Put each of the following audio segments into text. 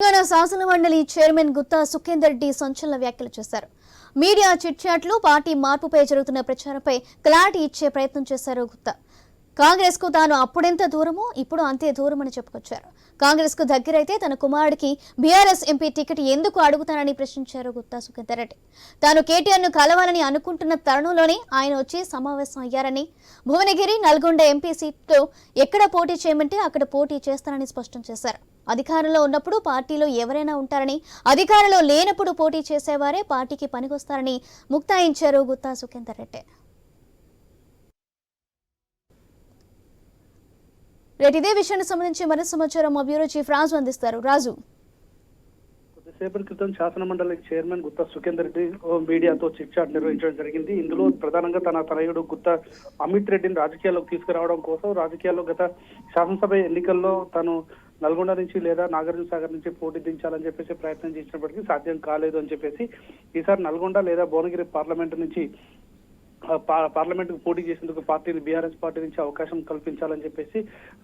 తెలంగాణ శాసన మండలి చైర్మన్ గుత్తా సుఖేందర్ రెడ్డి సంచలన వ్యాఖ్యలు చేశారు. మీడియా చిట్చాట్లు పార్టీ మార్పుపై జరుగుతున్న ప్రచారంపై క్లారిటీ ఇచ్చే ప్రయత్నం చేశారు గుత్తా. కాంగ్రెస్కు తాను అప్పుడెంత దూరమో ఇప్పుడు అంతే దూరమని చెప్పుకొచ్చారు. కాంగ్రెస్కు దగ్గరైతే తన కుమారుడికి బీఆర్ఎస్ ఎంపీ టికెట్ ఎందుకు అడుగుతానని ప్రశ్నించారు గుత్తా సుఖేందర్ రెడ్డి. తాను కేటీఆర్ను కలవాలని అనుకుంటున్న తరుణంలోనే ఆయన వచ్చి సమావేశం అయ్యారని. భువనగిరి నల్గొండ ఎంపీ సీట్లో ఎక్కడ పోటీ చేయమంటే అక్కడ పోటీ చేస్తానని స్పష్టం చేశారు. అధికారంలో ఉన్నప్పుడు పార్టీలో ఎవరైనా ఉంటారని అధికారంలో లేనప్పుడు పోటీ చేసేవారే పార్టీకి పనికొస్తారని ముక్తాయించారు గుత్తా సుఖేందర్ రెడ్డి. రేటు ఇదే విషయానికి సంబంధించి మరింత సమాచారం మా బ్యూరో చీఫ్ రాజు అందిస్తారు. రాజు. కొద్దిసేపటి క్రితం శాసన మండలి చైర్మన్ గుత్తా సుఖేందర్ రెడ్డి ఓ మీడియాతో చిట్ చాట్ నిర్వహించడం జరిగింది. ఇందులో ప్రధానంగా తన తనయుడు గుత్తా అమిత్ రెడ్డిని రాజకీయాల్లోకి తీసుకురావడం కోసం రాజకీయాల్లో గత శాసనసభ ఎన్నికల్లో తను నల్గొండ నుంచి లేదా నాగార్జున సాగర్ నుంచి పోటీ దించాలని చెప్పేసి ప్రయత్నం చేసినప్పటికీ సాధ్యం కాలేదు అని చెప్పేసి ఈసారి నల్గొండ లేదా భువనగిరి పార్లమెంట్ నుంచి పార్లమెంట్కు పోటీ చేసేందుకు పార్టీని బీఆర్ఎస్ పార్టీ నుంచి అవకాశం కల్పించాలని చెప్పేసి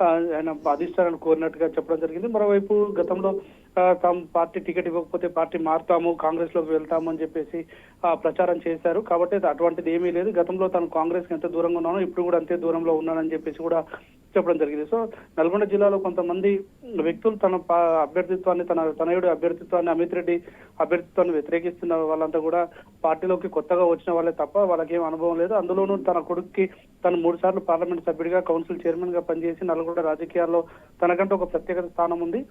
ఆయన అధిష్టానాన్ని కోరినట్టుగా చెప్పడం జరిగింది. మరోవైపు గతంలో తాము పార్టీ టికెట్ ఇవ్వకపోతే పార్టీ మారుతాము కాంగ్రెస్లోకి వెళ్తాము అని చెప్పేసి ప్రచారం చేశారు. కాబట్టి అటువంటిది ఏమీ లేదు. గతంలో తాను కాంగ్రెస్కి ఎంత దూరంగా ఉన్నానో ఇప్పుడు కూడా అంతే దూరంలో ఉన్నానని చెప్పేసి కూడా చెప్పడం జరిగింది. సో నల్గొండ జిల్లాలో కొంతమంది వ్యక్తులు తన పా- అభ్యర్థిత్వాన్ని తన తనయుడు అభ్యర్థిత్వాన్ని అమిత్ రెడ్డి అభ్యర్థిత్వాన్ని వ్యతిరేకిస్తున్న వాళ్ళంతా కూడా పార్టీలోకి కొత్తగా వచ్చిన వాళ్ళే తప్ప వాళ్ళకి ఏం అనుభవం లేదు. అందులోనూ తన కొడుక్కి తను మూడు సార్లు పార్లమెంట్ సభ్యుడిగా కౌన్సిల్ చైర్మన్గా పనిచేసి నల్గొండ రాజకీయాల్లో తనకంటూ ఒక ప్రత్యేకత స్థానం ఉంది.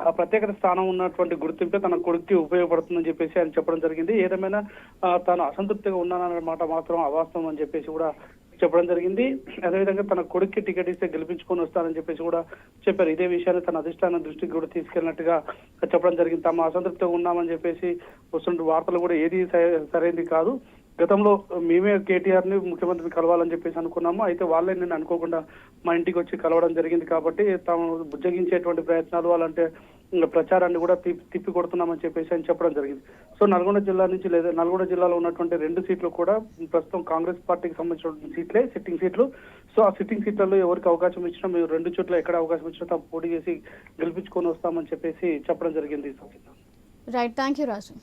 ఆ ప్రత్యేకత స్థానం ఉన్నటువంటి గుర్తింపే తన కొడుక్కి ఉపయోగపడుతుందని చెప్పేసి ఆయన చెప్పడం జరిగింది. ఏదేమైనా తాను అసంతృప్తిగా ఉన్నానన్న మాట మాత్రం అవాస్తవం అని చెప్పేసి కూడా చెప్పడం జరిగింది. అదేవిధంగా తన కొడుక్కి టికెట్ ఇస్తే గెలిపించుకొని వస్తానని చెప్పేసి కూడా చెప్పారు. ఇదే విషయాన్ని తన అధిష్టానం దృష్టికి కూడా తీసుకెళ్ళినట్టుగా చెప్పడం జరిగింది. తమ అసంతృప్తిగా ఉన్నామని చెప్పేసి వస్తున్న వార్తలు కూడా ఏది స- సరైనది కాదు. గతంలో మేమే కేటీఆర్ని ముఖ్యమంత్రిని కలవాలని చెప్పేసి అనుకున్నాము. అయితే వాళ్ళే నేను అనుకోకుండా మా ఇంటికి వచ్చి కలవడం జరిగింది కాబట్టి తాము బుజ్జగించేటువంటి ప్రయత్నాలు వాళ్ళంటే ప్రచారాన్ని కూడా తిప్పి కొడుతున్నామని చెప్పేసి ఆయన చెప్పడం జరిగింది. సో నల్గొండ జిల్లా నుంచి లేదా నల్గొండ జిల్లాలో ఉన్నటువంటి రెండు సీట్లు కూడా ప్రస్తుతం కాంగ్రెస్ పార్టీకి సంబంధించిన సీట్లే సిట్టింగ్ సీట్లు. సో ఆ సిట్టింగ్ సీట్లలో ఎవరికి అవకాశం ఇచ్చినా మేము రెండు చోట్ల ఎక్కడ అవకాశం ఇచ్చినా తాము పోటీ చేసి గెలిపించుకొని వస్తామని చెప్పేసి చెప్పడం జరిగింది రైట్ థ్యాంక్ యూ రాజు